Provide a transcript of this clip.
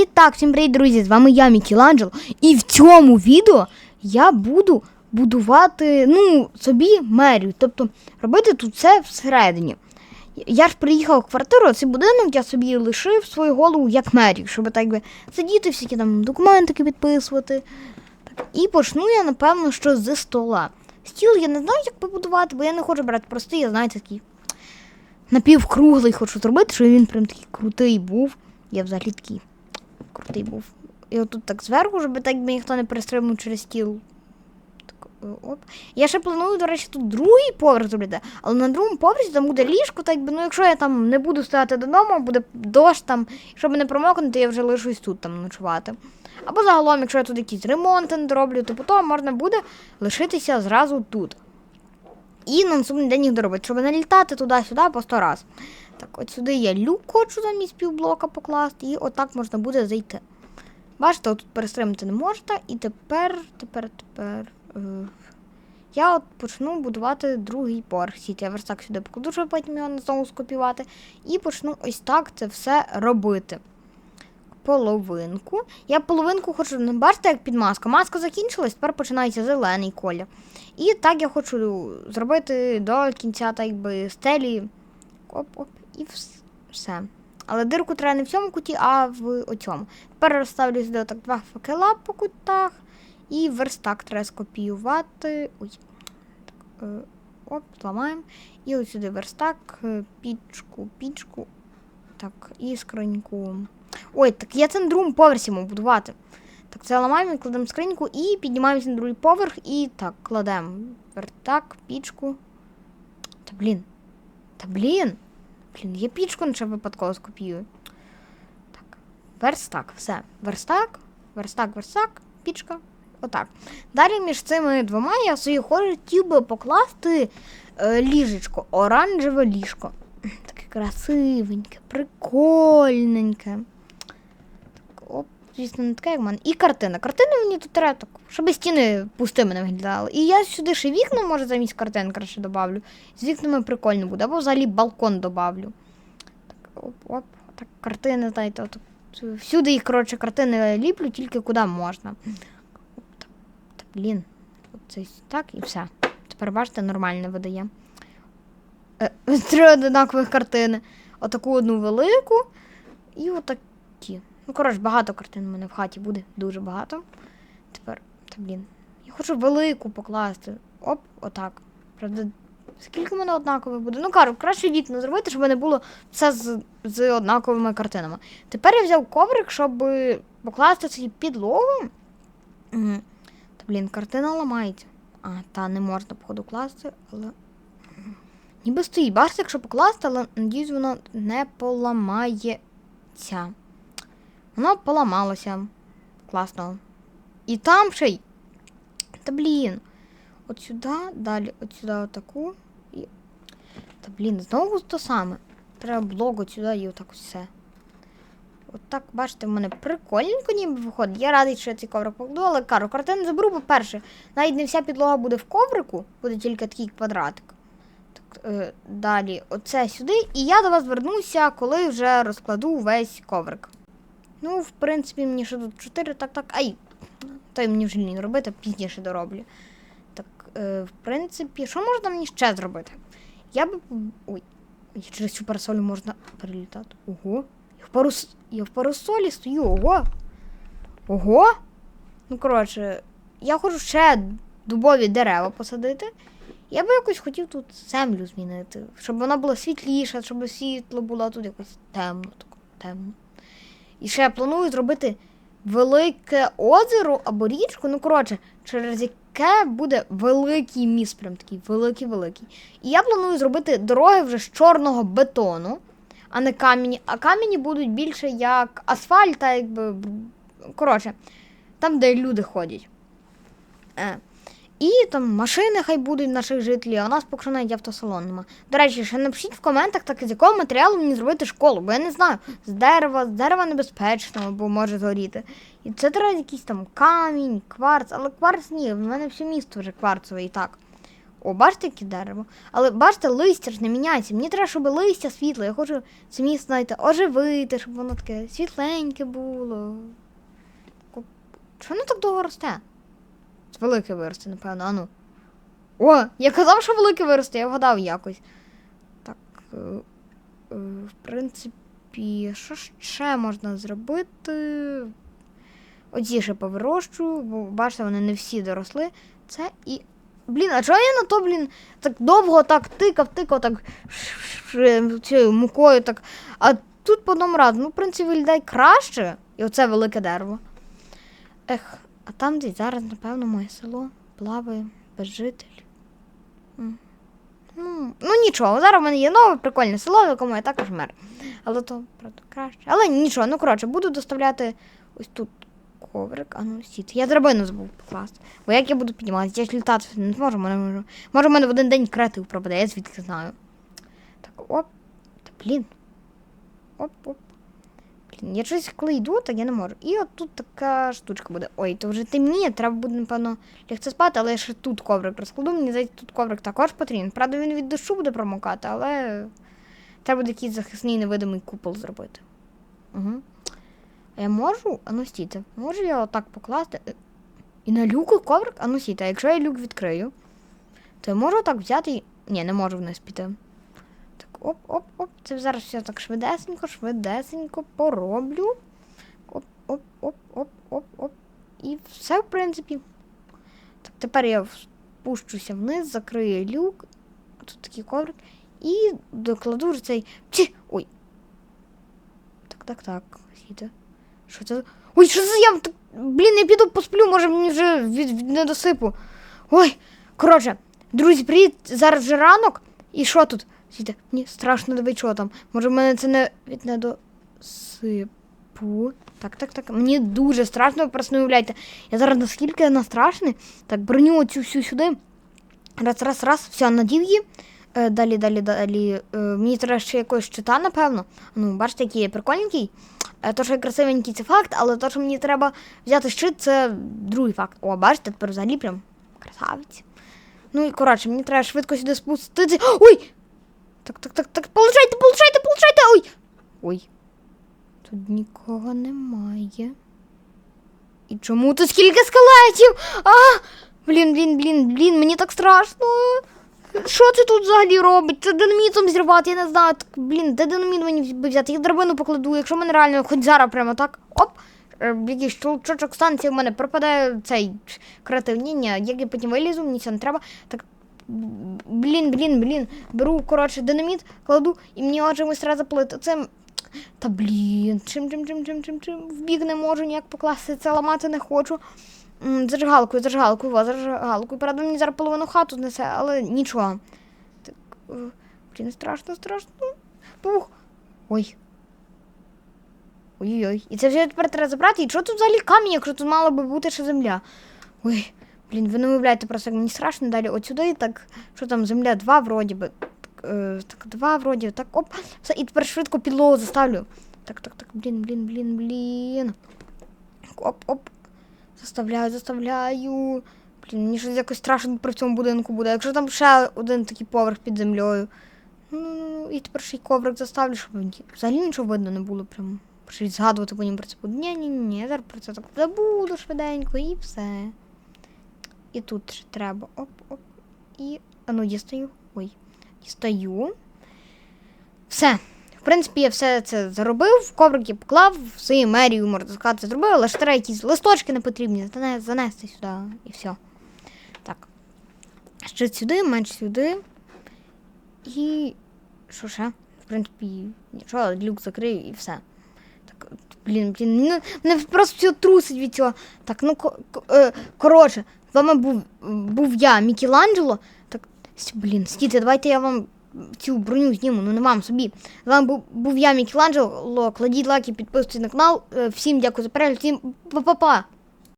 І так, всім привіт, друзі! З вами я, Мікеланджело. І в цьому відео я буду будувати ну, собі мерію. Тобто робити тут все всередині. Я ж приїхав в квартиру, цей будинок я собі лишив свою голову як мерію, щоб так би сидіти, всякі там документики підписувати. І почну я, напевно, що зі стола. Стіл я не знаю, як побудувати, бо я не хочу брати простий, я знаєте, такий напівкруглий хочу зробити, щоб він прям такий крутий був. Я взагалі такий крутий був. І отут так зверху, щоб так би ніхто не перестрибнув через стіл. Так, е, оп. Я ще планую, до речі, тут другий поверх зробити, але на другому поверсі там буде ліжко, так би, ну якщо я там не буду стояти додому, буде дощ там, щоб не промокнути, я вже лишусь тут там ночувати. Або загалом, якщо я тут якісь ремонти не дороблю, то потім можна буде лишитися зразу тут. І на наступний день їх доробити, щоб не літати туди-сюди по сто раз. Так, от сюди я люк хочу замість півблока покласти, і отак можна буде зайти. Бачите, тут перестрибнути не можна. І тепер, тепер, тепер. Е, я от почну будувати другий поверх. Сіт. Я верстак сюди покладу, щоб потім його знову скопіювати. І почну ось так це все робити. Половинку. Я половинку хочу, не бачите, як під маска. Маска закінчилась, тепер починається зелений колір. І так я хочу зробити до кінця так би стелі. Оп-оп, і все. Але дирку треба не в цьому куті, а в оцьому. Тепер розставлю сюди так два факела по кутах. І верстак треба скопіювати. Ой. Так, е, оп, зламаємо. І ось сюди верстак, е, пічку, пічку. Так, і скриньку. Ой, так я це на другому поверсі мав будувати. Так, це ламаємо, кладемо скриньку і піднімаємося на другий поверх і так, кладемо вертак, пічку. Та блін. Та блін. Блін, я пічку наче випадково скопіюю. Так. Верстак, все. Верстак, верстак, верстак, пічка. Отак. Далі між цими двома я собі хотів би покласти е, ліжечко, оранжеве ліжко. Таке красивеньке, прикольненьке. Звісно, не таке, як в мене. І картина. Картина мені тут треба так, щоб стіни пустими не виглядали. І я сюди ще вікна, може, замість картин краще добавлю. З вікнами прикольно буде. Або взагалі балкон добавлю. Так, оп, оп, так, картини, знаєте, от, всюди їх, коротше, картини ліплю, тільки куди можна. Оп, та, та, блін. Оце так і все. Тепер бачите, нормально видає. Е, Три одинакових картини. Отаку одну велику і отакі. Ну, коротше, багато картин у мене в хаті буде, дуже багато. Тепер, та блін. Я хочу велику покласти. Оп, отак. Правда, скільки в мене однакових буде? Ну, кажу, краще вікна зробити, щоб не було все з, з однаковими картинами. Тепер я взяв коврик, щоб покласти собі підлогу. Та блін, картина ламається. А, та не можна, походу, класти, але. Ніби стоїть. Бачите, якщо покласти, але надіюсь, воно не поламається. Воно поламалося. Класно. І там ще й. Та блін. От сюди, далі, от сюди отаку. І. Та блін, знову то саме. Треба блок от сюди і отак ось все. От так, бачите, в мене прикольненько ніби виходить. Я радий, що я цей коврик покладу, але кажу, картину заберу, по-перше, навіть не вся підлога буде в коврику, буде тільки такий квадратик. Так, е, далі, оце сюди. І я до вас вернуся, коли вже розкладу весь коврик. Ну, в принципі, мені ще тут 4, так, так. Ай! То й мені вже не робити, пізніше дороблю. Так, е, в принципі, що можна мені ще зробити? Я би. Ой, через цю парасолю можна перелітати. Ого. Я в, парус... я в парасолі стою, ого. Ого. Ну, коротше, я хочу ще дубові дерева посадити. Я би якось хотів тут землю змінити, щоб вона була світліша, щоб світло було тут якось темно, тако, темно. І ще я планую зробити велике озеро або річку, ну коротше, через яке буде великий міст, прям такий великий-великий. І я планую зробити дороги вже з чорного бетону, а не камені. А камені будуть більше як асфальт, та якби. Коротше, там, де люди ходять. Е. І там машини хай будуть наших жителів, а у нас поки що навіть автосалон нема. До речі, ще напишіть в коментах, так з якого матеріалу мені зробити школу, бо я не знаю, з дерева, з дерева небезпечного, бо може згоріти. І це треба якийсь там камінь, кварц, але кварц ні, в мене все місто вже кварцеве і так. О, бачите, яке дерево. Але бачите, листя ж не міняється. Мені треба, щоб листя світле. Я хочу самі, знаєте, оживити, щоб воно таке світленьке було. Чого воно так довго росте? Велике виросте, напевно, ану. О, я казав, що велике виросте, я вгадав якось. Так. Е, е, в принципі, що ще можна зробити? Оці ще повирощую, бо бачите, вони не всі доросли. Це і. Блін, а чого я на то, блін, так довго так тикав, тикав, так цією мукою, так. А тут по одному разу, ну, в принципі, виглядає краще. І оце велике дерево. Ех, а там десь зараз, напевно, моє село плаває без жителів. Ну, ну нічого, зараз в мене є нове прикольне село, в якому я також мер. Але то, правда, краще. Але нічого, ну коротше, буду доставляти ось тут коврик, а ну сіт. Я драбину забув покласти. Бо як я буду підніматися? Я ж літати не зможу, мене може. Може, в мене в один день креатив пропаде, я звідки знаю. Так, оп. Та блін. Оп, оп. Блін, я щось коли йду, так я не можу. І от тут така штучка буде. Ой, то вже темніє, треба буде, напевно, лягти спати, але я ще тут коврик розкладу. Мені здається, тут коврик також потрібен. Правда, він від дощу буде промокати, але треба буде якийсь захисний невидимий купол зробити. Угу. А я можу? А ну стійте, можу я отак покласти? Е, І на люку коврик? А ну стійте, а якщо я люк відкрию, то я можу так взяти і. Ні, не можу вниз піти. Так, оп, оп, оп. Це зараз все так швидесенько, швидесенько пороблю. Оп, оп, оп, оп, оп, оп. І все, в принципі. Так, тепер я спущуся вниз, закрию люк. Тут такий коврик. І докладу вже цей. Чи! Ой. Так, так, так. Сіде. Що це? Ой, що це я? Блін, я піду посплю, може мені вже від, від недосипу. Ой, коротше, друзі, привіт. Зараз вже ранок. І що тут? Сіде, мені страшно дивить, що там. Може, в мене це не від недосипу. Так, так, так. Мені дуже страшно, ви просто не уявляєте. Я зараз наскільки настрашений. Так, броню оцю всю сюди. Раз, раз, раз, все, надів її. Е, далі, далі, далі. Е, мені треба ще якогось щита, напевно. Ну, бачите, який є прикольненький. Е, то, що я красивенький, це факт, але то, що мені треба взяти щит, це другий факт. О, бачите, тепер взагалі прям красавець. Ну і коротше, мені треба швидко сюди спустити. Ой! Так, так, так, так, получайте, получайте, получайте! Ой! Ой. Тут нікого немає. І чому тут скільки скелетів? А! Блін, блін, блін, блін, мені так страшно. Що це тут взагалі робить? Це динамітом зірвати, я не знаю. Так, блін, де динаміт мені взяти? Я драбину покладу, якщо мене реально хоч зараз прямо так. Оп! е, Якийсь щелчочок станції в мене пропадає цей креатив. Ні, ні, як я потім вилізу, мені це не треба. Так. Блін, блін, блін. Беру, коротше, динаміт, кладу, і мені отже ось треба заплити. Це. Та блін, чим, чим, чим, чим, чим, чим. В бік не можу ніяк покласти, це ламати не хочу. Зажигалкою, зажигалкою, во, зажигалкою. Правда, мені зараз половину хату знесе, але нічого. Так, е, блін, страшно, страшно. Пух. Ой. Ой-ой-ой. І це вже тепер треба забрати. І що тут взагалі камінь, якщо тут мала би бути ще земля? Ой, блін, ви не уявляєте просто, мені страшно далі. От сюди, так, що там, земля 2 вроді би. Так, е, так 2 вроді, так, оп. Все, і тепер швидко підлогу заставлю. Так, так, так, блін, блін, блін, блін. Оп, оп. Заставляю, заставляю. Блін, мені щось якось страшно при цьому будинку буде. Якщо там ще один такий поверх під землею. Ну, ну, ну, і тепер ще й коврик заставлю, щоб взагалі нічого видно не було. Прям щось згадувати потім про це буду. Ні, ні, ні, зараз про це так забуду швиденько і все. І тут треба. Оп, оп. І. А ну, дістаю. Ой. Дістаю. Все. В принципі, я все це заробив, коврик я поклав, свою мерію, можна сказати, зробив, але ж треба якісь листочки не потрібні, занести сюди і все. Так. Ще сюди, менш сюди. І. Що ще? В принципі, нічого, люк закрию і все. Так, блін, блін, мене просто все трусить від цього. Так, ну е, коротше, вами був, був я, Мікеланджело. Так, блін, стійте, давайте я вам цю броню зніму, ну не вам собі. З вами був, був я, Мікеланджело. Кладіть лайки, підписуйтесь на канал. Е, Всім дякую за перегляд, всім па-па-па!